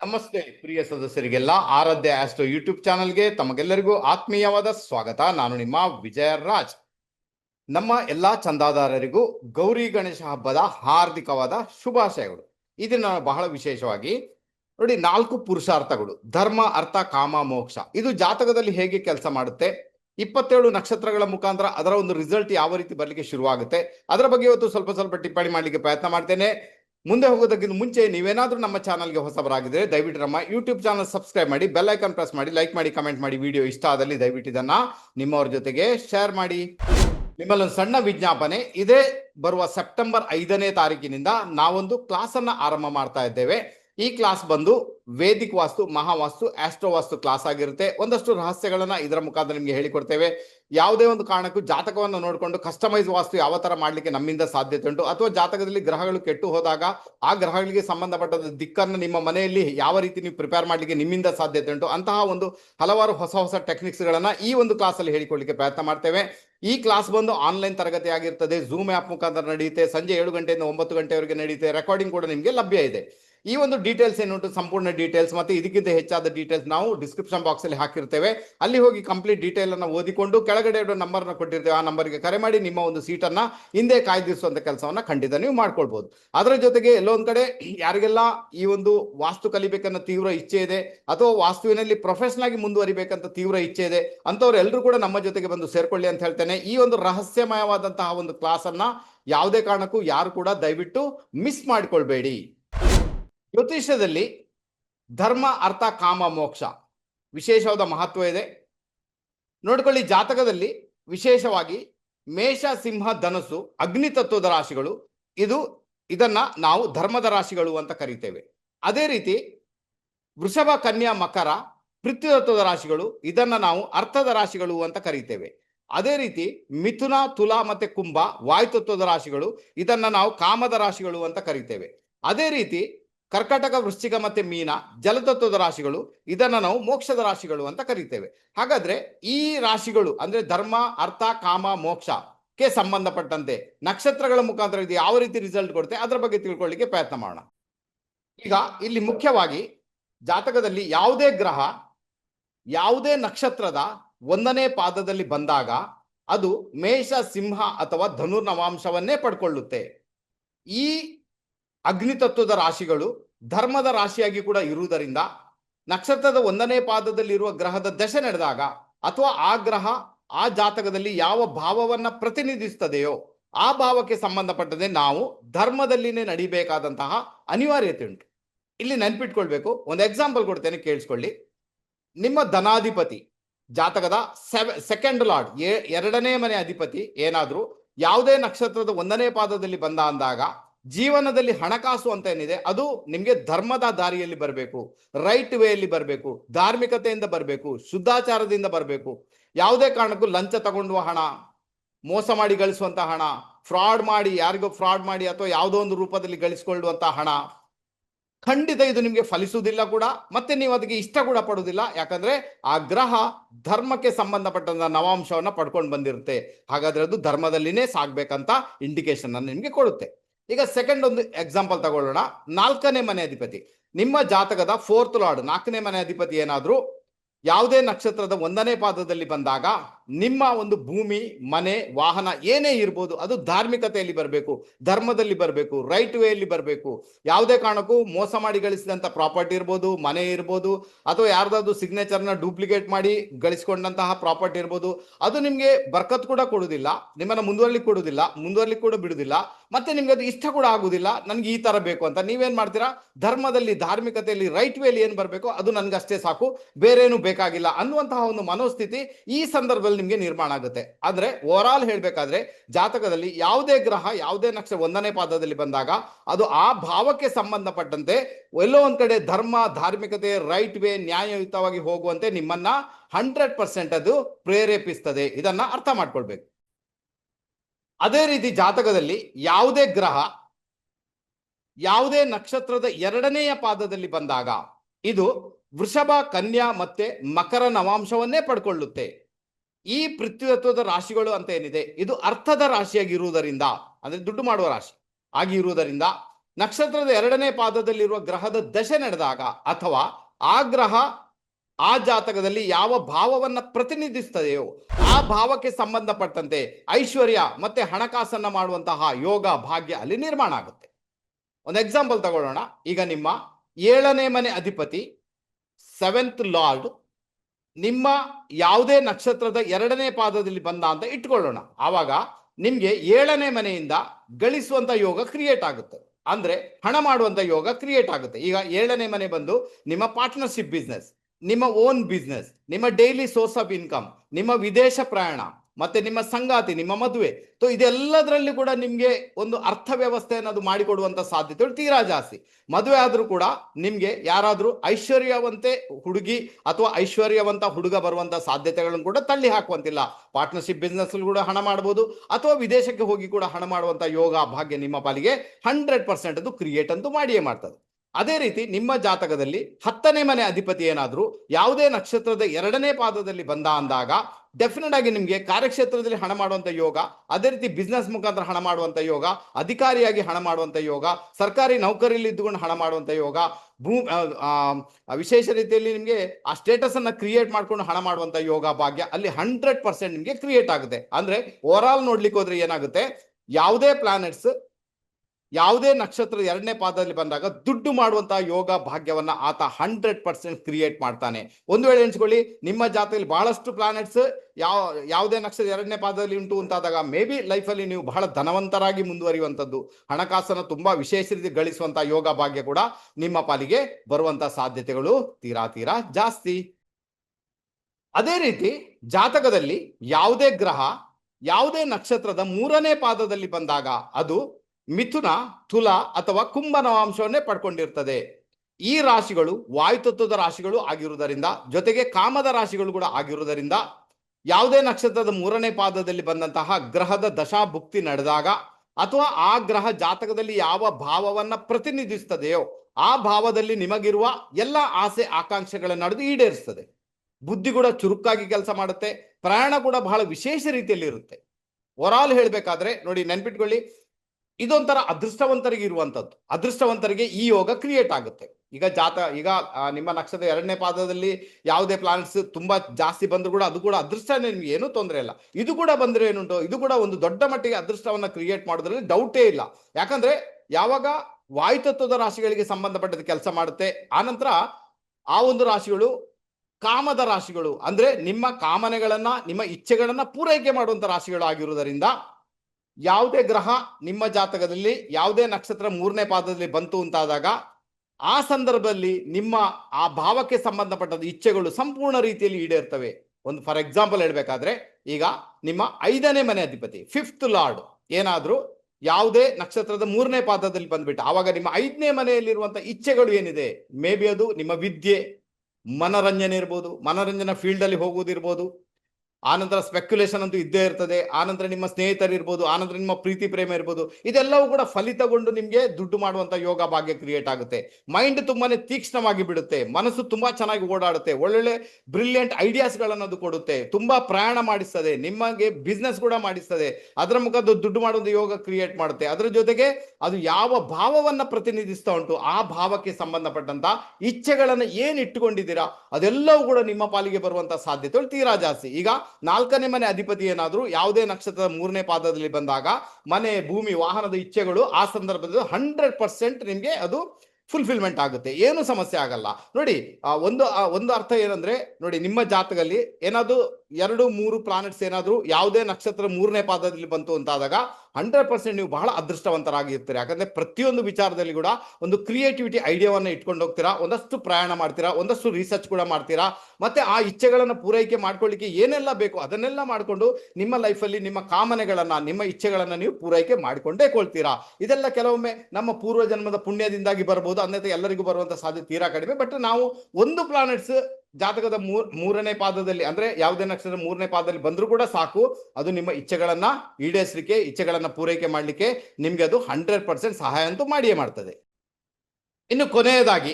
ನಮಸ್ತೆ ಪ್ರಿಯ ಸದಸ್ಯರಿಗೆಲ್ಲ ಆರಾಧ್ಯ astro YouTube ಚಾನಲ್ಗೆ ತಮಗೆಲ್ಲರಿಗೂ ಆತ್ಮೀಯವಾದ ಸ್ವಾಗತ. ನಾನು ನಿಮ್ಮ ವಿಜಯ ರಾಜ್ ನಮ್ಮ ಎಲ್ಲಾ ಚಂದಾದಾರರಿಗೂ ಗೌರಿ ಗಣೇಶ ಹಬ್ಬದ ಹಾರ್ದಿಕವಾದ ಶುಭಾಶಯಗಳು. ಇದನ್ನ ಬಹಳ ವಿಶೇಷವಾಗಿ ನೋಡಿ ನಾಲ್ಕು ಪುರುಷಾರ್ಥಗಳು. ಧರ್ಮ, ಅರ್ಥ, ಕಾಮ, ಮೋಕ್ಷ. ಇದು ಜಾತಕದಲ್ಲಿ ಹೇಗೆ ಕೆಲಸ ಮಾಡುತ್ತೆ? ಇಪ್ಪತ್ತೇಳು ನಕ್ಷತ್ರಗಳ ಮುಖಾಂತರ ಅದರ ಒಂದು ರಿಸಲ್ಟ್ ಯಾವ ರೀತಿ ಬರಲಿಕ್ಕೆ ಶುರುವಾಗುತ್ತೆ? ಅದರ ಬಗ್ಗೆ ಇವತ್ತು ಸ್ವಲ್ಪ ಸ್ವಲ್ಪ ಟಿಪ್ಪಣಿ ಮಾಡಲಿಕ್ಕೆ ಪ್ರಯತ್ನ ಮಾಡ್ತೇನೆ. ಮುಂದೆ ಹೋಗೋದಕ್ಕಿಂತ ಮುಂಚೆ ನೀವೇನಾದರೂ ನಮ್ಮ ಚಾನಲ್ಗೆ ಹೊಸಬರಾಗಿದ್ರೆ ದಯವಿಟ್ಟು ನಮ್ಮ ಯೂಟ್ಯೂಬ್ ಚಾನಲ್ ಸಬ್ಸ್ಕ್ರೈಬ್ ಮಾಡಿ, ಬೆಲ್ ಐಕಾನ್ ಪ್ರೆಸ್ ಮಾಡಿ, ಲೈಕ್ ಮಾಡಿ, ಕಮೆಂಟ್ ಮಾಡಿ ವಿಡಿಯೋ ಇಷ್ಟ ಆದಲ್ಲಿ ದಯವಿಟ್ಟು ಇದನ್ನ ನಿಮ್ಮವ್ರ ಜೊತೆಗೆ ಶೇರ್ ಮಾಡಿ. ನಿಮ್ಮಲ್ಲೊಂದು ಸಣ್ಣ ವಿಜ್ಞಾಪನೆ, ಇದೇ ಬರುವ ಸೆಪ್ಟೆಂಬರ್ ಐದನೇ ತಾರೀಕಿನಿಂದ ನಾವೊಂದು ಕ್ಲಾಸನ್ನು ಆರಂಭ ಮಾಡ್ತಾ ಇದ್ದೇವೆ. ಈ ಕ್ಲಾಸ್ ಬಂದು ವೇದಿಕ್ ವಾಸ್ತು ಮಹಾವಾಸ್ತು ಆಸ್ಟ್ರೋ ವಾಸ್ತು ಕ್ಲಾಸ್ ಆಗಿರುತ್ತೆ. ಒಂದಷ್ಟು ರಹಸ್ಯಗಳನ್ನ ಇದರ ಮುಖಾಂತರ ನಿಮಗೆ ಹೇಳಿಕೊಡ್ತೇವೆ. ಯಾವುದೇ ಒಂದು ಕಾರಣಕ್ಕೂ ಜಾತಕವನ್ನು ನೋಡಿಕೊಂಡು ಕಸ್ಟಮೈಸ್ ವಾಸ್ತು ಯಾವ ತರ ಮಾಡ್ಲಿಕ್ಕೆ ನಮ್ಮಿಂದ ಸಾಧ್ಯತೆ ಉಂಟು? ಅಥವಾ ಜಾತಕದಲ್ಲಿ ಗ್ರಹಗಳು ಕೆಟ್ಟು ಹೋದಾಗ ಆ ಗ್ರಹಗಳಿಗೆ ಸಂಬಂಧಪಟ್ಟ ದಿಕ್ಕನ್ನು ನಿಮ್ಮ ಮನೆಯಲ್ಲಿ ಯಾವ ರೀತಿ ನೀವು ಪ್ರಿಪೇರ್ ಮಾಡಲಿಕ್ಕೆ ನಿಮ್ಮಿಂದ ಸಾಧ್ಯತೆ ಉಂಟು? ಅಂತಹ ಒಂದು ಹಲವಾರು ಹೊಸ ಹೊಸ ಟೆಕ್ನಿಕ್ಸ್ ಗಳನ್ನ ಈ ಒಂದು ಕ್ಲಾಸ್ ಅಲ್ಲಿ ಹೇಳಿಕೊಡ್ಲಿಕ್ಕೆ ಪ್ರಯತ್ನ ಮಾಡ್ತೇವೆ. ಈ ಕ್ಲಾಸ್ ಬಂದು ಆನ್ಲೈನ್ ತರಗತಿ ಆಗಿರ್ತದೆ. ಝೂಮ್ ಆ್ಯಪ್ ಮುಖಾಂತರ ನಡೆಯುತ್ತೆ. ಸಂಜೆ ಏಳು ಗಂಟೆಯಿಂದ ಒಂಬತ್ತು ಗಂಟೆವರೆಗೆ ನಡೆಯುತ್ತೆ. ರೆಕಾರ್ಡಿಂಗ್ ಕೂಡ ನಿಮಗೆ ಲಭ್ಯ ಇದೆ. ಈ ಒಂದು ಡೀಟೇಲ್ಸ್ ಏನುಂಟು? ಸಂಪೂರ್ಣ ಡೀಟೇಲ್ಸ್ ಮತ್ತೆ ಇದಕ್ಕಿಂತ ಹೆಚ್ಚಾದ ಡೀಟೇಲ್ಸ್ ನಾವು ಡಿಸ್ಕ್ರಿಪ್ಷನ್ ಬಾಕ್ಸ್ ಅಲ್ಲಿ ಹಾಕಿರ್ತೇವೆ. ಅಲ್ಲಿ ಹೋಗಿ ಕಂಪ್ಲೀಟ್ ಡೀಟೇಲ್ ಅನ್ನು ಓದಿಕೊಂಡು ಕೆಳಗಡೆ ನಂಬರ್ ಕೊಟ್ಟಿರ್ತೇವೆ. ಆ ನಂಬರ್ಗೆ ಕರೆ ಮಾಡಿ ನಿಮ್ಮ ಒಂದು ಸೀಟನ್ನು ಹಿಂದೆ ಕಾಯ್ದಿರಿಸುವಂತ ಕೆಲಸವನ್ನ ಖಂಡಿತ ನೀವು ಮಾಡ್ಕೊಳ್ಬಹುದು ಅದರ ಜೊತೆಗೆ ಎಲ್ಲೋ ಒಂದ್ ಕಡೆ ಯಾರಿಗೆಲ್ಲ ಈ ಒಂದು ವಾಸ್ತು ಕಲಿಬೇಕನ್ನೋ ತೀವ್ರ ಇಚ್ಛೆ ಇದೆ, ಅಥವಾ ವಾಸ್ತುವಿನಲ್ಲಿ ಪ್ರೊಫೆಷನಲ್ ಆಗಿ ಮುಂದುವರಿಬೇಕಂತ ತೀವ್ರ ಇಚ್ಛೆ ಇದೆ ಅಂತವ್ರು ಕೂಡ ನಮ್ಮ ಜೊತೆಗೆ ಬಂದು ಸೇರ್ಕೊಳ್ಳಿ ಅಂತ ಹೇಳ್ತೇನೆ. ಈ ಒಂದು ರಹಸ್ಯಮಯವಾದಂತಹ ಒಂದು ಕ್ಲಾಸ್ ಅನ್ನ ಯಾವುದೇ ಕಾರಣಕ್ಕೂ ಯಾರು ಕೂಡ ದಯವಿಟ್ಟು ಮಿಸ್ ಮಾಡ್ಕೊಳ್ಬೇಡಿ. ಜ್ಯೋತಿಷ್ಯದಲ್ಲಿ ಧರ್ಮ, ಅರ್ಥ, ಕಾಮ, ಮೋಕ್ಷ ವಿಶೇಷವಾದ ಮಹತ್ವ ಇದೆ. ನೋಡ್ಕೊಳ್ಳಿ, ಜಾತಕದಲ್ಲಿ ವಿಶೇಷವಾಗಿ ಮೇಷ, ಸಿಂಹ, ಧನಸ್ಸು, ಅಗ್ನಿ ತತ್ವದ ರಾಶಿಗಳು. ಇದು, ಇದನ್ನ ನಾವು ಧರ್ಮದ ರಾಶಿಗಳು ಅಂತ ಕರಿತೇವೆ. ಅದೇ ರೀತಿ ವೃಷಭ, ಕನ್ಯಾ, ಮಕರ ಪೃಥ್ವಿತತ್ವದ ರಾಶಿಗಳು, ಇದನ್ನ ನಾವು ಅರ್ಥದ ರಾಶಿಗಳು ಅಂತ ಕರಿತೇವೆ. ಅದೇ ರೀತಿ ಮಿಥುನ, ತುಲಾ ಮತ್ತೆ ಕುಂಭ ವಾಯುತತ್ವದ ರಾಶಿಗಳು, ಇದನ್ನ ನಾವು ಕಾಮದ ರಾಶಿಗಳು ಅಂತ ಕರಿತೇವೆ. ಅದೇ ರೀತಿ ಕರ್ಕಟಕ, ವೃಶ್ಚಿಕ ಮತ್ತೆ ಮೀನ, ಜಲತತ್ವದ ರಾಶಿಗಳು, ಇದನ್ನ ನಾವು ಮೋಕ್ಷದ ರಾಶಿಗಳು ಅಂತ ಕರಿತೇವೆ. ಹಾಗಾದ್ರೆ ಈ ರಾಶಿಗಳು ಅಂದ್ರೆ ಧರ್ಮ, ಅರ್ಥ, ಕಾಮ ಮೋಕ್ಷಕ್ಕೆ ಸಂಬಂಧಪಟ್ಟಂತೆ ನಕ್ಷತ್ರಗಳ ಮುಖಾಂತರ ಇದು ಯಾವ ರೀತಿ ರಿಸಲ್ಟ್ ಕೊಡುತ್ತೆ ಅದರ ಬಗ್ಗೆ ತಿಳ್ಕೊಳ್ಳಿಕ್ಕೆ ಪ್ರಯತ್ನ ಮಾಡೋಣ. ಈಗ ಇಲ್ಲಿ ಮುಖ್ಯವಾಗಿ ಜಾತಕದಲ್ಲಿ ಯಾವುದೇ ಗ್ರಹ, ಯಾವುದೇ ನಕ್ಷತ್ರದ ಒಂದನೇ ಪಾದದಲ್ಲಿ ಬಂದಾಗ ಅದು ಮೇಷ, ಸಿಂಹ ಅಥವಾ ಧನುರ್ನವಾಂಶವನ್ನೇ ಪಡ್ಕೊಳ್ಳುತ್ತೆ. ಈ ಅಗ್ನಿ ತತ್ವದ ರಾಶಿಗಳು ಧರ್ಮದ ರಾಶಿಯಾಗಿ ಕೂಡ ಇರುವುದರಿಂದ ನಕ್ಷತ್ರದ ಒಂದನೇ ಪಾದದಲ್ಲಿರುವ ಗ್ರಹದ ದಶೆ ನಡೆದಾಗ ಅಥವಾ ಆ ಗ್ರಹ ಆ ಜಾತಕದಲ್ಲಿ ಯಾವ ಭಾವವನ್ನ ಪ್ರತಿನಿಧಿಸ್ತದೆಯೋ ಆ ಭಾವಕ್ಕೆ ಸಂಬಂಧಪಟ್ಟದೆ ನಾವು ಧರ್ಮದಲ್ಲಿನೇ ನಡಿಬೇಕಾದಂತಹ ಅನಿವಾರ್ಯತೆ ಉಂಟು ಇಲ್ಲಿ ನೆನ್ಪಿಟ್ಕೊಳ್ಬೇಕು, ಒಂದು ಎಕ್ಸಾಂಪಲ್ ಕೊಡ್ತೇನೆ, ಕೇಳಿಸ್ಕೊಳ್ಳಿ. ನಿಮ್ಮ ಧನಾಧಿಪತಿ, ಜಾತಕದ ಸೆಕೆಂಡ್ ಲಾರ್ಡ್ ಎರಡನೇ ಮನೆ ಅಧಿಪತಿ ಏನಾದರೂ ಯಾವುದೇ ನಕ್ಷತ್ರದ ಒಂದನೇ ಪಾದದಲ್ಲಿ ಬಂದ ಅಂದಾಗ ಜೀವನದಲ್ಲಿ ಹಣಕಾಸು ಅಂತ ಏನಿದೆ, ಅದು ನಿಮ್ಗೆ ಧರ್ಮದ ದಾರಿಯಲ್ಲಿ ಬರಬೇಕು ರೈಟ್ ವೇಯಲ್ಲಿ ಬರಬೇಕು, ಧಾರ್ಮಿಕತೆಯಿಂದ ಬರಬೇಕು, ಶುದ್ಧಾಚಾರದಿಂದ ಬರಬೇಕು. ಯಾವುದೇ ಕಾರಣಕ್ಕೂ ಲಂಚ ತಗೊಂಡುವ ಹಣ, ಮೋಸ ಮಾಡಿ ಗಳಿಸುವಂತ ಹಣ ಫ್ರಾಡ್ ಮಾಡಿ, ಯಾರಿಗೋ ಫ್ರಾಡ್ ಮಾಡಿ ಅಥವಾ ಯಾವುದೋ ಒಂದು ರೂಪದಲ್ಲಿ ಗಳಿಸಿಕೊಳ್ಳುವಂತಹ ಹಣ, ಖಂಡಿತ ಇದು ನಿಮಗೆ ಫಲಿಸುವುದಿಲ್ಲ ಕೂಡ, ಮತ್ತೆ ನೀವು ಅದಕ್ಕೆ ಇಷ್ಟ ಕೂಡ ಪಡುವುದಿಲ್ಲ. ಯಾಕಂದ್ರೆ ಆ ಗ್ರಹ ಧರ್ಮಕ್ಕೆ ಸಂಬಂಧಪಟ್ಟಂತ ನವಾಂಶವನ್ನ ಪಡ್ಕೊಂಡು ಬಂದಿರುತ್ತೆ. ಹಾಗಾದ್ರೆ ಅದು ಧರ್ಮದಲ್ಲಿನೇ ಸಾಗ್ಬೇಕಂತ ಇಂಡಿಕೇಶನ್ ಅನ್ನು ನಿಮಗೆ ಕೊಡುತ್ತೆ. ಈಗ ಸೆಕೆಂಡ್ ಒಂದು ಎಕ್ಸಾಂಪಲ್ ತಗೊಳ್ಳೋಣ. ನಾಲ್ಕನೇ ಮನೆ ಅಧಿಪತಿ. ನಿಮ್ಮ ಜಾತಕದ ಫೋರ್ತ್ ಲಾರ್ಡ್ ನಾಲ್ಕನೇ ಮನೆ ಅಧಿಪತಿ ಏನಾದರೂ ಯಾವುದೇ ನಕ್ಷತ್ರದ ಒಂದನೇ ಪಾದದಲ್ಲಿ ಬಂದಾಗ ನಿಮ್ಮ ಒಂದು ಭೂಮಿ, ಮನೆ, ವಾಹನ ಏನೇ ಇರ್ಬೋದು ಅದು ಧಾರ್ಮಿಕತೆಯಲ್ಲಿ ಬರಬೇಕು, ಧರ್ಮದಲ್ಲಿ ಬರಬೇಕು ರೈಟ್ ವೇಯಲ್ಲಿ ಬರಬೇಕು. ಯಾವುದೇ ಕಾರಣಕ್ಕೂ ಮೋಸ ಮಾಡಿ ಗಳಿಸಿದಂಥ ಪ್ರಾಪರ್ಟಿ ಇರ್ಬೋದು, ಮನೆ ಇರ್ಬೋದು, ಅಥವಾ ಯಾರ್ದಾದ್ರು ಸಿಗ್ನೇಚರ್ನ ಡೂಪ್ಲಿಕೇಟ್ ಮಾಡಿ ಗಳಿಸ್ಕೊಂಡಂತಹ ಪ್ರಾಪರ್ಟಿ ಇರ್ಬೋದು, ಅದು ನಿಮಗೆ ಬರ್ಕತ್ ಕೂಡ ಕೊಡುವುದಿಲ್ಲ, ನಿಮ್ಮನ್ನು ಮುಂದುವರ್ಲಿಕ್ಕೆ ಕೊಡುವುದಿಲ್ಲ, ಮುಂದುವರ್ಲಿಕ್ಕೆ ಕೂಡ ಬಿಡುವುದಿಲ್ಲ, ಮತ್ತೆ ನಿಮ್ಗೆ ಅದು ಇಷ್ಟ ಕೂಡ ಆಗುದಿಲ್ಲ ನನಗೆ ಈ ತರ ಬೇಕು ಅಂತ. ನೀವೇನ್ ಮಾಡ್ತೀರಾ? ಧರ್ಮದಲ್ಲಿ, ಧಾರ್ಮಿಕತೆಯಲ್ಲಿ ರೈಟ್ ವೇಲಿ ಏನ್ ಬರಬೇಕು ಅದು ನನ್ಗೆ ಅಷ್ಟೇ ಸಾಕು, ಬೇರೇನು ಬೇಕಾಗಿಲ್ಲ ಅನ್ನುವಂತಹ ಒಂದು ಮನೋಸ್ಥಿತಿ ಈ ಸಂದರ್ಭದಲ್ಲಿ ನಿಮ್ಗೆ ನಿರ್ಮಾಣ ಆಗುತ್ತೆ. ಆದರೆ ಓವರ್ ಆಲ್ ಹೇಳ್ಬೇಕಾದ್ರೆ ಜಾತಕದಲ್ಲಿ ಯಾವುದೇ ಗ್ರಹ, ಯಾವುದೇ ನಕ್ಷ ಒಂದನೇ ಪಾದದಲ್ಲಿ ಬಂದಾಗ ಅದು ಆ ಭಾವಕ್ಕೆ ಸಂಬಂಧಪಟ್ಟಂತೆ ಎಲ್ಲೋ ಒಂದ್ ಕಡೆ ಧರ್ಮ, ಧಾರ್ಮಿಕತೆ ರೈಟ್ ವೇ ನ್ಯಾಯಯುತವಾಗಿ ಹೋಗುವಂತೆ ನಿಮ್ಮನ್ನ ಹಂಡ್ರೆಡ್ ಪರ್ಸೆಂಟ್ ಅದು ಪ್ರೇರೇಪಿಸ್ತದೆ. ಇದನ್ನ ಅರ್ಥ ಮಾಡ್ಕೊಳ್ಬೇಕು. ಅದೇ ರೀತಿ ಜಾತಕದಲ್ಲಿ ಯಾವುದೇ ಗ್ರಹ, ಯಾವುದೇ ನಕ್ಷತ್ರದ ಎರಡನೆಯ ಪಾದದಲ್ಲಿ ಬಂದಾಗ ಇದು ವೃಷಭ, ಕನ್ಯಾ ಮತ್ತೆ ಮಕರ ನವಾಂಶವನ್ನೇ ಪಡ್ಕೊಳ್ಳುತ್ತೆ. ಈ ಪೃಥ್ವಿತ್ವದ ರಾಶಿಗಳು ಅಂತ ಏನಿದೆ? ಇದು ಅರ್ಥದ ರಾಶಿಯಾಗಿರುವುದರಿಂದ, ಅಂದ್ರೆ ದುಡ್ಡು ಮಾಡುವ ರಾಶಿ ಆಗಿರುವುದರಿಂದ, ನಕ್ಷತ್ರದ ಎರಡನೇ ಪಾದದಲ್ಲಿರುವ ಗ್ರಹದ ದಶೆ ನಡೆದಾಗ ಅಥವಾ ಆ ಗ್ರಹ ಆ ಜಾತಕದಲ್ಲಿ ಯಾವ ಭಾವವನ್ನ ಪ್ರತಿನಿಧಿಸ್ತದೆಯೋ ಆ ಭಾವಕ್ಕೆ ಸಂಬಂಧಪಟ್ಟಂತೆ ಐಶ್ವರ್ಯ ಮತ್ತೆ ಹಣಕಾಸನ್ನ ಮಾಡುವಂತಹ ಯೋಗ ಭಾಗ್ಯ ಅಲ್ಲಿ ನಿರ್ಮಾಣ ಆಗುತ್ತೆ. ಒಂದು ಎಕ್ಸಾಂಪಲ್ ತಗೊಳ್ಳೋಣ. ಈಗ ನಿಮ್ಮ ಏಳನೇ ಮನೆ ಅಧಿಪತಿ ಸೆವೆಂತ್ ಲಾರ್ಡ್ ನಿಮ್ಮ ಯಾವುದೇ ನಕ್ಷತ್ರದ ಎರಡನೇ ಪಾದದಲ್ಲಿ ಬಂದ ಅಂತ ಇಟ್ಕೊಳ್ಳೋಣ. ಆವಾಗ ನಿಮ್ಗೆ ಏಳನೇ ಮನೆಯಿಂದ ಗಳಿಸುವಂತ ಯೋಗ ಕ್ರಿಯೇಟ್ ಆಗುತ್ತೆ. ಅಂದ್ರೆ ಹಣ ಮಾಡುವಂತ ಯೋಗ ಕ್ರಿಯೇಟ್ ಆಗುತ್ತೆ. ಈಗ ಏಳನೇ ಮನೆ ಬಂದು ನಿಮ್ಮ ಪಾರ್ಟ್ನರ್ಶಿಪ್ ಬಿಸ್ನೆಸ್ ನಿಮ್ಮ ಓನ್ ಬಿಸ್ನೆಸ್ ನಿಮ್ಮ ಡೈಲಿ ಸೋರ್ಸ್ ಆಫ್ ಇನ್ಕಮ್ ನಿಮ್ಮ ವಿದೇಶ ಪ್ರಯಾಣ ಮತ್ತೆ ನಿಮ್ಮ ಸಂಗಾತಿ, ನಿಮ್ಮ ಮದುವೆ. ಸೊ ಇದೆಲ್ಲದರಲ್ಲಿ ಕೂಡ ನಿಮಗೆ ಒಂದು ಅರ್ಥ ವ್ಯವಸ್ಥೆ ಅನ್ನೋದು ಮಾಡಿಕೊಡುವಂತ ಸಾಧ್ಯತೆಗಳು ತೀರಾ ಜಾಸ್ತಿ. ಮದುವೆ ಆದರೂ ಕೂಡ ನಿಮಗೆ ಯಾರಾದರೂ ಐಶ್ವರ್ಯವಂತೆ ಹುಡುಗಿ ಅಥವಾ ಐಶ್ವರ್ಯವಂತ ಹುಡುಗ ಬರುವಂತ ಸಾಧ್ಯತೆಗಳನ್ನು ಕೂಡ ತಳ್ಳಿ ಹಾಕುವಂತಿಲ್ಲ. ಪಾರ್ಟ್ನರ್ಶಿಪ್ ಬಿಸ್ನೆಸ್ ಕೂಡ ಹಣ ಮಾಡಬಹುದು ಅಥವಾ ವಿದೇಶಕ್ಕೆ ಹೋಗಿ ಕೂಡ ಹಣ ಮಾಡುವಂತ ಯೋಗ ಭಾಗ್ಯ ನಿಮ್ಮ ಪಾಲಿಗೆ ಹಂಡ್ರೆಡ್ ಪರ್ಸೆಂಟ್ ಅದು ಕ್ರಿಯೇಟ್ ಅಂತೂ ಮಾಡಿಯೇ ಮಾಡ್ತದೆ. ಅದೇ ರೀತಿ ನಿಮ್ಮ ಜಾತಕದಲ್ಲಿ ಹತ್ತನೇ ಮನೆ ಅಧಿಪತಿ ಏನಾದರೂ ಯಾವುದೇ ನಕ್ಷತ್ರದ ಎರಡನೇ ಪಾದದಲ್ಲಿ ಬಂದ ಅಂದಾಗ ಡೆಫಿನೆಟ್ ಆಗಿ ನಿಮಗೆ ಕಾರ್ಯಕ್ಷೇತ್ರದಲ್ಲಿ ಹಣ ಮಾಡುವಂತ ಯೋಗ, ಅದೇ ರೀತಿ ಬಿಸ್ನೆಸ್ ಮುಖಾಂತರ ಹಣ ಮಾಡುವಂತ ಯೋಗ, ಅಧಿಕಾರಿಯಾಗಿ ಹಣ ಮಾಡುವಂತ ಯೋಗ, ಸರ್ಕಾರಿ ನೌಕರಿಯಲ್ಲಿ ಇದ್ದುಕೊಂಡು ಹಣ ಮಾಡುವಂತ ಯೋಗ, ಭೂ ವಿಶೇಷ ರೀತಿಯಲ್ಲಿ ನಿಮಗೆ ಆ ಸ್ಟೇಟಸ್ ಅನ್ನ ಕ್ರಿಯೇಟ್ ಮಾಡ್ಕೊಂಡು ಹಣ ಮಾಡುವಂತ ಯೋಗ ಭಾಗ್ಯ ಅಲ್ಲಿ ಹಂಡ್ರೆಡ್ ಪರ್ಸೆಂಟ್ ನಿಮಗೆ ಕ್ರಿಯೇಟ್ ಆಗುತ್ತೆ. ಅಂದ್ರೆ ಓವರ್ ಆಲ್ ನೋಡ್ಲಿಕ್ಕೆ ಹೋದ್ರೆ ಏನಾಗುತ್ತೆ? ಯಾವುದೇ ಪ್ಲಾನೆಟ್ಸ್ ಯಾವುದೇ ನಕ್ಷತ್ರ ಎರಡನೇ ಪಾದದಲ್ಲಿ ಬಂದಾಗ ದುಡ್ಡು ಮಾಡುವಂತಹ ಯೋಗ ಭಾಗ್ಯವನ್ನ ಆತ ಹಂಡ್ರೆಡ್ ಪರ್ಸೆಂಟ್ ಕ್ರಿಯೇಟ್ ಮಾಡ್ತಾನೆ. ಒಂದು ವೇಳೆ ಎಣಿಸ್ಕೊಳ್ಳಿ, ನಿಮ್ಮ ಜಾತಕದಲ್ಲಿ ಬಹಳಷ್ಟು ಪ್ಲಾನೆಟ್ಸ್ ಯಾವ, ಯಾವುದೇ ನಕ್ಷತ್ರ ಎರಡನೇ ಪಾದದಲ್ಲಿ ಉಂಟು ಅಂತಾದಾಗ ಮೇ ಬಿ ಲೈಫಲ್ಲಿ ನೀವು ಬಹಳ ಧನವಂತರಾಗಿ ಮುಂದುವರಿಯುವಂಥದ್ದು. ಹಣಕಾಸನ್ನು ತುಂಬಾ ವಿಶೇಷ ರೀತಿ ಗಳಿಸುವಂತಹ ಯೋಗ ಭಾಗ್ಯ ಕೂಡ ನಿಮ್ಮ ಪಾಲಿಗೆ ಬರುವಂತಹ ಸಾಧ್ಯತೆಗಳು ತೀರಾ ತೀರಾ ಜಾಸ್ತಿ. ಅದೇ ರೀತಿ ಜಾತಕದಲ್ಲಿ ಯಾವುದೇ ಗ್ರಹ, ಯಾವುದೇ ನಕ್ಷತ್ರದ ಮೂರನೇ ಪಾದದಲ್ಲಿ ಬಂದಾಗ ಅದು ಮಿಥುನ, ತುಲ ಅಥವಾ ಕುಂಭ ನವಾಂಶವನ್ನೇ ಪಡ್ಕೊಂಡಿರ್ತದೆ. ಈ ರಾಶಿಗಳು ವಾಯುತತ್ವದ ರಾಶಿಗಳು ಆಗಿರುವುದರಿಂದ, ಜೊತೆಗೆ ಕಾಮದ ರಾಶಿಗಳು ಕೂಡ ಆಗಿರುವುದರಿಂದ, ಯಾವುದೇ ನಕ್ಷತ್ರದ ಮೂರನೇ ಪಾದದಲ್ಲಿ ಬಂದಂತಹ ಗ್ರಹದ ದಶಾ ಭುಕ್ತಿ ನಡೆದಾಗ ಅಥವಾ ಆ ಗ್ರಹ ಜಾತಕದಲ್ಲಿ ಯಾವ ಭಾವವನ್ನ ಪ್ರತಿನಿಧಿಸ್ತದೆಯೋ ಆ ಭಾವದಲ್ಲಿ ನಿಮಗಿರುವ ಎಲ್ಲ ಆಸೆ ಆಕಾಂಕ್ಷೆಗಳ ನಡೆದು ಈಡೇರಿಸ್ತದೆ. ಬುದ್ಧಿ ಕೂಡ ಚುರುಕಾಗಿ ಕೆಲಸ ಮಾಡುತ್ತೆ. ಪ್ರಯಾಣ ಕೂಡ ಬಹಳ ವಿಶೇಷ ರೀತಿಯಲ್ಲಿ ಇರುತ್ತೆ ಓವರ್ ಆಲ್ ಹೇಳಬೇಕಾದ್ರೆ, ನೋಡಿ ನೆನ್ಪಿಟ್ಕೊಳ್ಳಿ ಇದೊಂಥರ ಅದೃಷ್ಟವಂತರಿಗೆ ಇರುವಂತದ್ದು ಅದೃಷ್ಟವಂತರಿಗೆ ಈ ಯೋಗ ಕ್ರಿಯೇಟ್ ಆಗುತ್ತೆ. ಈಗ ಜಾತ, ಈಗ ನಿಮ್ಮ ನಕ್ಷತ್ರ ಎರಡನೇ ಪಾದದಲ್ಲಿ ಯಾವುದೇ ಪ್ಲಾನೆಟ್ಸ್ ತುಂಬಾ ಜಾಸ್ತಿ ಬಂದ್ರು ಕೂಡ ಅದು ಕೂಡ ಅದೃಷ್ಟ ನಿಮ್ಗೆ, ಏನೂ ತೊಂದರೆ ಇಲ್ಲ. ಇದು ಕೂಡ ಬಂದ್ರೆ ಏನುಂಟು? ಇದು ಕೂಡ ಒಂದು ದೊಡ್ಡ ಮಟ್ಟಿಗೆ ಅದೃಷ್ಟವನ್ನ ಕ್ರಿಯೇಟ್ ಮಾಡೋದ್ರಲ್ಲಿ ಡೌಟೇ ಇಲ್ಲ. ಯಾಕಂದ್ರೆ ಯಾವಾಗ ವಾಯುತತ್ವದ ರಾಶಿಗಳಿಗೆ ಸಂಬಂಧಪಟ್ಟದ ಕೆಲಸ ಮಾಡುತ್ತೆ, ಆನಂತರ ಆ ಒಂದು ರಾಶಿಗಳು ಕಾಮದ ರಾಶಿಗಳು. ಅಂದ್ರೆ ನಿಮ್ಮ ಕಾಮನೆಗಳನ್ನ, ನಿಮ್ಮ ಇಚ್ಛೆಗಳನ್ನ ಪೂರೈಕೆ ಮಾಡುವಂತ ರಾಶಿಗಳು ಆಗಿರುವುದರಿಂದ ಯಾವುದೇ ಗ್ರಹ ನಿಮ್ಮ ಜಾತಕದಲ್ಲಿ, ಯಾವುದೇ ನಕ್ಷತ್ರ ಮೂರನೇ ಪಾದದಲ್ಲಿ ಬಂತು ಅಂತಾದಾಗ, ಆ ಸಂದರ್ಭದಲ್ಲಿ ನಿಮ್ಮ ಆ ಭಾವಕ್ಕೆ ಸಂಬಂಧಪಟ್ಟದ ಇಚ್ಛೆಗಳು ಸಂಪೂರ್ಣ ರೀತಿಯಲ್ಲಿ ಈಡೇರ್ತವೆ. ಒಂದು ಫಾರ್ ಎಕ್ಸಾಂಪಲ್ ಹೇಳ್ಬೇಕಾದ್ರೆ, ಈಗ ನಿಮ್ಮ ಐದನೇ ಮನೆ ಅಧಿಪತಿ, ಫಿಫ್ತ್ ಲಾರ್ಡ್, ಏನಾದರೂ ಯಾವುದೇ ನಕ್ಷತ್ರದ ಮೂರನೇ ಪಾದದಲ್ಲಿ ಬಂದ್ಬಿಟ್ಟು, ಆವಾಗ ನಿಮ್ಮ ಐದನೇ ಮನೆಯಲ್ಲಿರುವಂತ ಇಚ್ಛೆಗಳು ಏನಿದೆ? ಮೇ ಬಿ ಅದು ನಿಮ್ಮ ವಿದ್ಯೆ, ಮನರಂಜನೆ ಇರ್ಬೋದು, ಮನರಂಜನಾ ಫೀಲ್ಡ್ ಅಲ್ಲಿ ಹೋಗುವುದಿರ್ಬೋದು ಆನಂತರ ಸ್ಪೆಕ್ಯುಲೇಷನ್ ಅಂತೂ ಇದ್ದೇ ಇರ್ತದೆ ಆನಂತರ ನಿಮ್ಮ ಸ್ನೇಹಿತರಿರ್ಬೋದು ಆನಂತರ ನಿಮ್ಮ ಪ್ರೀತಿ, ಪ್ರೇಮ ಇರ್ಬೋದು, ಇದೆಲ್ಲವೂ ಕೂಡ ಫಲಿತಗೊಂಡು ನಿಮಗೆ ದುಡ್ಡು ಮಾಡುವಂತ ಯೋಗ ಭಾಗ್ಯ ಕ್ರಿಯೇಟ್ ಆಗುತ್ತೆ. ಮೈಂಡ್ ತುಂಬಾನೇ ತೀಕ್ಷ್ಣವಾಗಿ ಬಿಡುತ್ತೆ, ಮನಸ್ಸು ತುಂಬಾ ಚೆನ್ನಾಗಿ ಓಡಾಡುತ್ತೆ, ಒಳ್ಳೊಳ್ಳೆ ಬ್ರಿಲಿಯಂಟ್ ಐಡಿಯಾಸ್ಗಳನ್ನು ಅದು ಕೊಡುತ್ತೆ, ತುಂಬಾ ಪ್ರಯಾಣ ಮಾಡಿಸ್ತದೆ, ನಿಮಗೆ ಬಿಸ್ನೆಸ್ ಕೂಡ ಮಾಡಿಸ್ತದೆ, ಅದರ ಮುಖದ ದುಡ್ಡು ಮಾಡುವಂತ ಯೋಗ ಕ್ರಿಯೇಟ್ ಮಾಡುತ್ತೆ, ಅದರ ಜೊತೆಗೆ ಅದು ಯಾವ ಭಾವವನ್ನು ಪ್ರತಿನಿಧಿಸ್ತಾ ಉಂಟು, ಆ ಭಾವಕ್ಕೆ ಸಂಬಂಧಪಟ್ಟಂತ ಇಚ್ಛೆಗಳನ್ನು ಏನು ಇಟ್ಟುಕೊಂಡಿದ್ದೀರಾ, ಅದೆಲ್ಲವೂ ಕೂಡ ನಿಮ್ಮ ಪಾಲಿಗೆ ಬರುವಂತ ಸಾಧ್ಯತೆಗಳು ತೀರಾ ಜಾಸ್ತಿ. ಈಗ ನಾಲ್ಕನೇ ಮನೆ ಅಧಿಪತಿ ಏನಾದ್ರು ಯಾವುದೇ ನಕ್ಷತ್ರದ ಮೂರನೇ ಪಾದದಲ್ಲಿ ಬಂದಾಗ ಮನೆ, ಭೂಮಿ, ವಾಹನದ ಇಚ್ಛೆಗಳು ಆ ಸಂದರ್ಭದಲ್ಲಿ ಹಂಡ್ರೆಡ್ ಪರ್ಸೆಂಟ್ ನಿಮಗೆ ಅದು ಫುಲ್ಫಿಲ್ಮೆಂಟ್ ಆಗುತ್ತೆ. ಏನು ಸಮಸ್ಯೆ ಆಗಲ್ಲ. ನೋಡಿ ಒಂದು ಒಂದು ಅರ್ಥ ಏನಂದ್ರೆ, ನೋಡಿ, ನಿಮ್ಮ ಜಾತಕದಲ್ಲಿ ಏನಾದ್ರು ಎರಡು ಮೂರು ಪ್ಲಾನೆಟ್ಸ್ ಏನಾದರೂ ಯಾವುದೇ ನಕ್ಷತ್ರ ಮೂರನೇ ಪಾದದಲ್ಲಿ ಬಂತು ಅಂತಾದಾಗ ಹಂಡ್ರೆಡ್ ಪರ್ಸೆಂಟ್ ನೀವು ಬಹಳ ಅದೃಷ್ಟವಂತರಾಗಿರ್ತೀರಿ. ಯಾಕಂದ್ರೆ ಪ್ರತಿಯೊಂದು ವಿಚಾರದಲ್ಲಿ ಕೂಡ ಒಂದು ಕ್ರಿಯೇಟಿವಿಟಿ ಐಡಿಯಾವನ್ನ ಇಟ್ಕೊಂಡು ಹೋಗ್ತೀರಾ, ಒಂದಷ್ಟು ಪ್ರಯಾಣ ಮಾಡ್ತೀರಾ, ಒಂದಷ್ಟು ರಿಸರ್ಚ್ ಕೂಡ ಮಾಡ್ತೀರಾ, ಮತ್ತೆ ಆ ಇಚ್ಛೆಗಳನ್ನು ಪೂರೈಕೆ ಮಾಡ್ಕೊಳ್ಳಿಕ್ಕೆ ಏನೆಲ್ಲ ಬೇಕು ಅದನ್ನೆಲ್ಲ ಮಾಡಿಕೊಂಡು ನಿಮ್ಮ ಲೈಫಲ್ಲಿ ನಿಮ್ಮ ಕಾಮನೆಗಳನ್ನ, ನಿಮ್ಮ ಇಚ್ಛೆಗಳನ್ನ ನೀವು ಪೂರೈಕೆ ಮಾಡಿಕೊಂಡೇ ಕೊಳ್ತೀರಾ. ಇದೆಲ್ಲ ಕೆಲವೊಮ್ಮೆ ನಮ್ಮ ಪೂರ್ವ ಜನ್ಮದ ಪುಣ್ಯದಿಂದಾಗಿ ಬರಬಹುದು ಅನ್ನತೆ ಎಲ್ಲರಿಗೂ ಬರುವಂತ ಸಾಧ್ಯತೆ ತೀರಾ ಕಡಿಮೆ. ಬಟ್ ನಾವು ಒಂದು ಪ್ಲಾನೆಟ್ಸ್ ಜಾತಕದ ಮೂರ್, ಮೂರನೇ ಪಾದದಲ್ಲಿ, ಅಂದ್ರೆ ಯಾವುದೇ ನಕ್ಷತ್ರ ಮೂರನೇ ಪಾದದಲ್ಲಿ ಬಂದರೂ ಕೂಡ ಸಾಕು. ಅದು ನಿಮ್ಮ ಇಚ್ಛೆಗಳನ್ನ ಈಡೇರಿಸಲಿಕ್ಕೆ, ಇಚ್ಛೆಗಳನ್ನ ಪೂರೈಕೆ ಮಾಡಲಿಕ್ಕೆ ನಿಮ್ಗೆ ಅದು ಹಂಡ್ರೆಡ್ ಪರ್ಸೆಂಟ್ ಸಹಾಯ ಅಂತೂ ಮಾಡಿಯೇ ಮಾಡ್ತದೆ. ಇನ್ನು ಕೊನೆಯದಾಗಿ,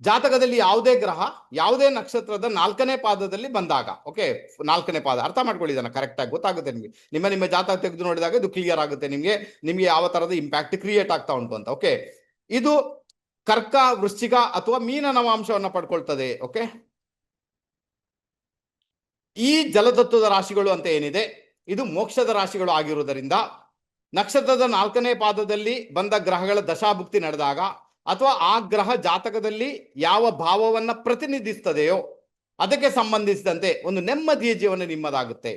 ಜಾತಕದಲ್ಲಿ ಯಾವುದೇ ಗ್ರಹ, ಯಾವುದೇ ನಕ್ಷತ್ರದ ನಾಲ್ಕನೇ ಪಾದದಲ್ಲಿ ಬಂದಾಗ ಓಕೆ ನಾಲ್ಕನೇ ಪಾದ, ಅರ್ಥ ಮಾಡ್ಕೊಳ್ಳಿ ಇದನ್ನ ಕರೆಕ್ಟ್ ಆಗಿ, ಗೊತ್ತಾಗುತ್ತೆ ನಿಮಗೆ. ನಿಮ್ಮ ನಿಮ್ಮ ಜಾತಕ ತೆಗೆದು ನೋಡಿದಾಗ ಇದು ಕ್ಲಿಯರ್ ಆಗುತ್ತೆ ನಿಮಗೆ. ನಿಮಗೆ ಯಾವ ತರದ ಇಂಪ್ಯಾಕ್ಟ್ ಕ್ರಿಯೇಟ್ ಆಗ್ತಾ ಉಂಟು ಅಂತ ಓಕೆ ಇದು ಕರ್ಕ, ವೃಶ್ಚಿಕ ಅಥವಾ ಮೀನ ನವಾಂಶವನ್ನ ಪಡ್ಕೊಳ್ತದೆ ಓಕೆ ಈ ಜಲತತ್ವದ ರಾಶಿಗಳು ಅಂತ ಏನಿದೆ? ಇದು ಮೋಕ್ಷದ ರಾಶಿಗಳು ಆಗಿರುವುದರಿಂದ ನಕ್ಷತ್ರದ ನಾಲ್ಕನೇ ಪಾದದಲ್ಲಿ ಬಂದ ಗ್ರಹಗಳ ದಶಾಭುಕ್ತಿ ನಡೆದಾಗ ಅಥವಾ ಆ ಗ್ರಹ ಜಾತಕದಲ್ಲಿ ಯಾವ ಭಾವವನ್ನ ಪ್ರತಿನಿಧಿಸ್ತದೆಯೋ ಅದಕ್ಕೆ ಸಂಬಂಧಿಸಿದಂತೆ ಒಂದು ನೆಮ್ಮದಿಯ ಜೀವನ ನಿಮ್ಮದಾಗುತ್ತೆ.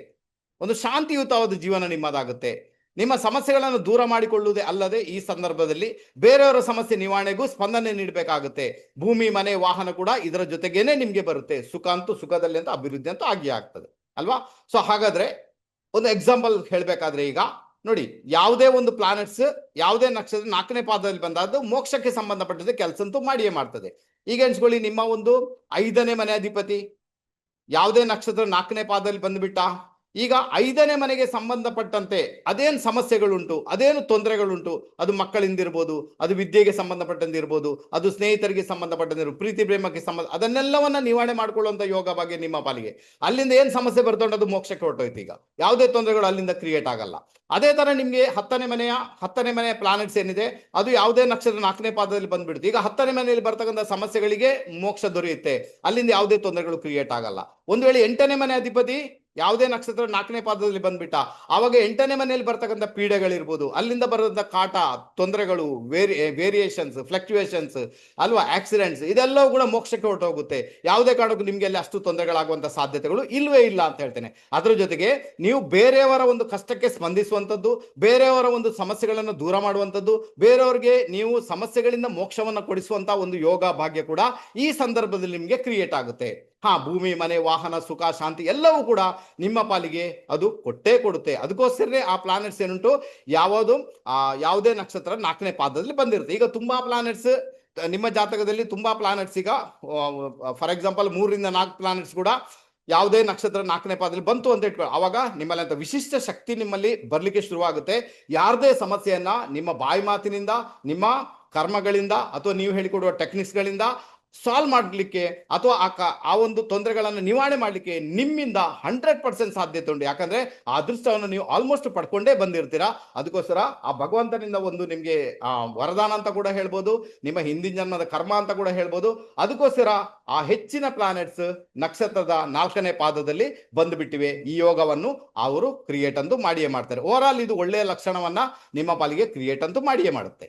ಒಂದು ಶಾಂತಿಯುತವಾದ ಜೀವನ ನಿಮ್ಮದಾಗುತ್ತೆ. ನಿಮ್ಮ ಸಮಸ್ಯೆಗಳನ್ನು ದೂರ ಮಾಡಿಕೊಳ್ಳುವುದೇ ಅಲ್ಲದೆ ಈ ಸಂದರ್ಭದಲ್ಲಿ ಬೇರೆಯವರ ಸಮಸ್ಯೆ ನಿವಾರಣೆಗೂ ಸ್ಪಂದನೆ ನೀಡಬೇಕಾಗುತ್ತೆ. ಭೂಮಿ, ಮನೆ, ವಾಹನ ಕೂಡ ಇದರ ಜೊತೆಗೇನೆ ನಿಮಗೆ ಬರುತ್ತೆ. ಸುಖ ಅಂತೂ ಸುಖದಲ್ಲಿ ಅಂತ, ಅಭಿವೃದ್ಧಿ ಅಂತೂ ಆಗಿ ಆಗ್ತದೆ. ಅಲ್ವಾ? ಸೊ ಹಾಗಾದ್ರೆ ಒಂದು ಎಕ್ಸಾಂಪಲ್ ಹೇಳಬೇಕಾದ್ರೆ ಈಗ ನೋಡಿ, ಯಾವುದೇ ಒಂದು ಪ್ಲಾನೆಟ್ಸ್ ಯಾವುದೇ ನಕ್ಷತ್ರ ನಾಲ್ಕನೇ ಪಾದದಲ್ಲಿ ಬಂದಾದ್ದು ಮೋಕ್ಷಕ್ಕೆ ಸಂಬಂಧಪಟ್ಟಂತೆ ಕೆಲಸ ಅಂತೂ ಮಾಡಿಯೇ ಮಾಡ್ತದೆ. ಈಗ ಎಣಿಸ್ಕೊಳ್ಳಿ, ನಿಮ್ಮ ಒಂದು ಐದನೇ ಮನೆ ಅಧಿಪತಿ, ಯಾವುದೇ ನಕ್ಷತ್ರ ನಾಲ್ಕನೇ ಪಾದದಲ್ಲಿ ಬಂದ್ಬಿಟ್ಟ ಈಗ ಐದನೇ ಮನೆಗೆ ಸಂಬಂಧಪಟ್ಟಂತೆ ಅದೇನು ಸಮಸ್ಯೆಗಳುಂಟು, ಅದೇನು ತೊಂದರೆಗಳುಂಟು, ಅದು ಮಕ್ಕಳಿಂದಿರ್ಬೋದು, ಅದು ವಿದ್ಯೆಗೆ ಸಂಬಂಧಪಟ್ಟಂತಿರ್ಬೋದು ಅದು ಸ್ನೇಹಿತರಿಗೆ ಸಂಬಂಧಪಟ್ಟಂದಿರ್ಬೋದು, ಪ್ರೀತಿ, ಪ್ರೇಮಕ್ಕೆ ಸಂಬಂಧ, ಅದನ್ನೆಲ್ಲವನ್ನ ನಿವಾರಣೆ ಮಾಡ್ಕೊಳ್ಳುವಂಥ ಯೋಗ ಬಗ್ಗೆ ನಿಮ್ಮ ಪಾಲಿಗೆ. ಅಲ್ಲಿಂದ ಏನು ಸಮಸ್ಯೆ ಬರ್ತೊಂಡು ಅದು ಮೋಕ್ಷಕ್ಕೆ ಹೊರಟೋಯ್ತು ಈಗ. ಯಾವುದೇ ತೊಂದರೆಗಳು ಅಲ್ಲಿಂದ ಕ್ರಿಯೇಟ್ ಆಗಲ್ಲ. ಅದೇ ತರ ನಿಮಗೆ ಹತ್ತನೇ ಮನೆಯ ಹತ್ತನೇ ಮನೆಯ ಪ್ಲಾನೆಟ್ಸ್ ಏನಿದೆ, ಅದು ಯಾವುದೇ ನಕ್ಷತ್ರ ನಾಲ್ಕನೇ ಪಾದದಲ್ಲಿ ಬಂದ್ಬಿಡುತ್ತೆ ಈಗ ಹತ್ತನೇ ಮನೆಯಲ್ಲಿ ಬರ್ತಕ್ಕಂಥ ಸಮಸ್ಯೆಗಳಿಗೆ ಮೋಕ್ಷ ದೊರೆಯುತ್ತೆ. ಅಲ್ಲಿಂದ ಯಾವುದೇ ತೊಂದರೆಗಳು ಕ್ರಿಯೇಟ್ ಆಗಲ್ಲ. ಒಂದು ವೇಳೆ ಎಂಟನೇ ಮನೆ ಅಧಿಪತಿ ಯಾವುದೇ ನಕ್ಷತ್ರ ನಾಲ್ಕನೇ ಪಾದದಲ್ಲಿ ಬಂದ್ಬಿಟ್ಟ, ಆವಾಗ ಎಂಟನೇ ಮನೆಯಲ್ಲಿ ಬರ್ತಕ್ಕಂಥ ಪೀಡೆಗಳಿರ್ಬೋದು, ಅಲ್ಲಿಂದ ಬರೋದಂಥ ಕಾಟ, ತೊಂದರೆಗಳು, ವೇರಿ ವೇರಿಯೇಷನ್ಸ್ ಫ್ಲಕ್ಚುಯೇಷನ್ಸ್ ಅಲ್ವಾ ಆಕ್ಸಿಡೆಂಟ್ಸ್ ಇದೆಲ್ಲವೂ ಕೂಡ ಮೋಕ್ಷಕ್ಕೆ ಹೊರಟೋಗುತ್ತೆ. ಯಾವುದೇ ಕಾರಣಕ್ಕೂ ನಿಮಗೆ ಅಲ್ಲಿ ಅಷ್ಟು ತೊಂದರೆಗಳಾಗುವಂಥ ಸಾಧ್ಯತೆಗಳು ಇಲ್ಲವೇ ಇಲ್ಲ ಅಂತ ಹೇಳ್ತೇನೆ. ಅದರ ಜೊತೆಗೆ ನೀವು ಬೇರೆಯವರ ಒಂದು ಕಷ್ಟಕ್ಕೆ ಸ್ಪಂದಿಸುವಂಥದ್ದು, ಬೇರೆಯವರ ಒಂದು ಸಮಸ್ಯೆಗಳನ್ನು ದೂರ ಮಾಡುವಂಥದ್ದು, ಬೇರೆಯವರಿಗೆ ನೀವು ಸಮಸ್ಯೆಗಳಿಂದ ಮೋಕ್ಷವನ್ನ ಕೊಡಿಸುವಂಥ ಒಂದು ಯೋಗ ಭಾಗ್ಯ ಕೂಡ ಈ ಸಂದರ್ಭದಲ್ಲಿ ನಿಮಗೆ ಕ್ರಿಯೇಟ್ ಆಗುತ್ತೆ. ಹಾ, ಭೂಮಿ, ಮನೆ, ವಾಹನ, ಸುಖ, ಶಾಂತಿ ಎಲ್ಲವೂ ಕೂಡ ನಿಮ್ಮ ಪಾಲಿಗೆ ಅದು ಕೊಟ್ಟೇ ಕೊಡುತ್ತೆ. ಅದಕ್ಕೋಸ್ಕರನೇ ಆ ಪ್ಲಾನೆಟ್ಸ್ ಏನುಂಟು? ಯಾವುದು ಯಾವುದೇ ನಕ್ಷತ್ರ ನಾಲ್ಕನೇ ಪಾದದಲ್ಲಿ ಬಂದಿರುತ್ತೆ. ಈಗ ತುಂಬಾ ಪ್ಲಾನೆಟ್ಸ್ ನಿಮ್ಮ ಜಾತಕದಲ್ಲಿ ತುಂಬಾ ಪ್ಲಾನೆಟ್ಸ್ ಈಗ ಫಾರ್ ಎಕ್ಸಾಂಪಲ್ ಮೂರರಿಂದ ನಾಲ್ಕು ಪ್ಲಾನೆಟ್ಸ್ ಕೂಡ ಯಾವುದೇ ನಕ್ಷತ್ರ ನಾಲ್ಕನೇ ಪಾದದಲ್ಲಿ ಬಂತು ಅಂತ ಇಟ್ಕೊಳ್ಳಿ ಅವಾಗ ನಿಮ್ಮಲ್ಲಿ ಅಂತ ವಿಶಿಷ್ಟ ಶಕ್ತಿ ನಿಮ್ಮಲ್ಲಿ ಬರ್ಲಿಕ್ಕೆ ಶುರುವಾಗುತ್ತೆ. ಯಾರದೇ ಸಮಸ್ಯೆಯನ್ನ ನಿಮ್ಮ ಬಾಯಿ ಮಾತಿನಿಂದ, ನಿಮ್ಮ ಕರ್ಮಗಳಿಂದ ಅಥವಾ ನೀವು ಹೇಳಿಕೊಡುವ ಟೆಕ್ನಿಕ್ಸ್ಗಳಿಂದ ಸಾಲ್ವ್ ಮಾಡಲಿಕ್ಕೆ ಅಥವಾ ಆ ಆ ಒಂದು ತೊಂದರೆಗಳನ್ನು ನಿವಾರಣೆ ಮಾಡಲಿಕ್ಕೆ ನಿಮ್ಮಿಂದ ಹಂಡ್ರೆಡ್ ಪರ್ಸೆಂಟ್ ಸಾಧ್ಯತೆ ಉಂಟು ಯಾಕಂದ್ರೆ ಆ ಅದೃಷ್ಟವನ್ನು ನೀವು ಆಲ್ಮೋಸ್ಟ್ ಪಡ್ಕೊಂಡೇ ಬಂದಿರ್ತೀರಾ. ಅದಕ್ಕೋಸ್ಕರ ಆ ಭಗವಂತನಿಂದ ಒಂದು ನಿಮಗೆ ವರದಾನ ಅಂತ ಕೂಡ ಹೇಳ್ಬೋದು. ನಿಮ್ಮ ಹಿಂದಿನ ಜನ್ಮದ ಕರ್ಮ ಅಂತ ಕೂಡ ಹೇಳ್ಬೋದು. ಅದಕ್ಕೋಸ್ಕರ ಆ ಹೆಚ್ಚಿನ ಪ್ಲಾನೆಟ್ಸ್ ನಕ್ಷತ್ರದ ನಾಲ್ಕನೇ ಪಾದದಲ್ಲಿ ಬಂದುಬಿಟ್ಟಿವೆ. ಈ ಯೋಗವನ್ನು ಅವರು ಕ್ರಿಯೇಟ್ ಅಂತೂ ಮಾಡಿಯೇ ಮಾಡ್ತಾರೆ. ಓವರ್ ಆಲ್ ಇದು ಒಳ್ಳೆಯ ಲಕ್ಷಣವನ್ನ ನಿಮ್ಮ ಪಾಲಿಗೆ ಕ್ರಿಯೇಟ್ ಅಂತೂ ಮಾಡಿಯೇ ಮಾಡುತ್ತೆ.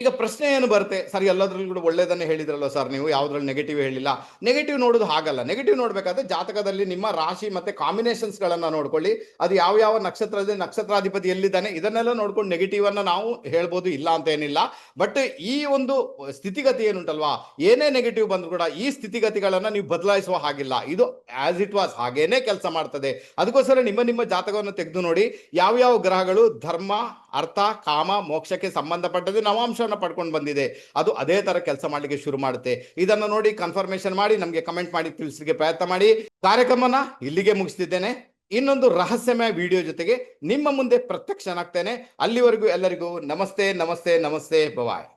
ಈಗ ಪ್ರಶ್ನೆ ಏನು ಬರುತ್ತೆ? ಸರ್, ಎಲ್ಲದ್ರಲ್ಲೂ ಕೂಡ ಒಳ್ಳೇದನ್ನೇ ಹೇಳಿದ್ರಲ್ಲ ಸರ್ ನೀವು? ಯಾವ್ದ್ರಲ್ಲಿ ನೆಗೆಟಿವ್ ಹೇಳಿಲ್ಲ. ನೆಗೆಟಿವ್ ನೋಡೋದು ಹಾಗಲ್ಲ. ನೆಗೆಟಿವ್ ನೋಡ್ಬೇಕಾದ್ರೆ ಜಾತಕದಲ್ಲಿ ನಿಮ್ಮ ರಾಶಿ ಮತ್ತೆ ಕಾಂಬಿನೇಷನ್ಸ್ ಗಳನ್ನ ನೋಡ್ಕೊಳ್ಳಿ. ಅದು ಯಾವ ಯಾವ ನಕ್ಷತ್ರದಲ್ಲಿ ನಕ್ಷತ್ರಾಧಿಪತಿ ಎಲ್ಲಿದ್ದಾನೆ, ಇದನ್ನೆಲ್ಲ ನೋಡ್ಕೊಂಡು ನೆಗೆಟಿವ್ ಅನ್ನ ನಾವು ಹೇಳ್ಬೋದು ಇಲ್ಲ ಅಂತ ಏನಿಲ್ಲ. ಬಟ್ ಈ ಒಂದು ಸ್ಥಿತಿಗತಿ ಏನುಂಟಲ್ವಾ? ಏನೇ ನೆಗೆಟಿವ್ ಬಂದ್ರು ಕೂಡ ಈ ಸ್ಥಿತಿಗತಿಗಳನ್ನ ನೀವು ಬದಲಾಯಿಸುವ ಹಾಗಿಲ್ಲ. ಇದು ಆಸ್ ಇಟ್ ವಾಸ್ ಹಾಗೇನೆ ಕೆಲಸ ಮಾಡ್ತದೆ. ಅದಕ್ಕೋಸ್ಕರ ನಿಮ್ಮ ನಿಮ್ಮ ಜಾತಕವನ್ನು ತೆಗೆದು ನೋಡಿ. ಯಾವ ಯಾವ ಗ್ರಹಗಳು ಧರ್ಮ ಅರ್ಥ, ಕಾಮ, ಮೋಕ್ಷಕ್ಕೆ ಸಂಬಂಧಪಟ್ಟದ್ದು ನವಾಂಶವನ್ನು ಪಡ್ಕೊಂಡು ಬಂದಿದೆ. ಅದು ಅದೇ ತರ ಕೆಲಸ ಮಾಡ್ಲಿಕ್ಕೆ ಶುರು ಮಾಡುತ್ತೆ. ಇದನ್ನ ನೋಡಿ ಕನ್ಫರ್ಮೇಶನ್ ಮಾಡಿ ನಮಗೆ ಕಮೆಂಟ್ ಮಾಡಿ ತಿಳಿಸಲಿಕ್ಕೆ ಪ್ರಯತ್ನ ಮಾಡಿ. ಕಾರ್ಯಕ್ರಮನ ಇಲ್ಲಿಗೆ ಮುಗಿಸ್ತಿದ್ದೇನೆ. ಇನ್ನೊಂದು ರಹಸ್ಯಮಯ ವಿಡಿಯೋ ಜೊತೆಗೆ ನಿಮ್ಮ ಮುಂದೆ ಪ್ರತ್ಯಕ್ಷನಾಗ್ತೇನೆ. ಅಲ್ಲಿವರೆಗೂ ಎಲ್ಲರಿಗೂ ನಮಸ್ತೆ ನಮಸ್ತೆ ನಮಸ್ತೆ ಬವಾಯ್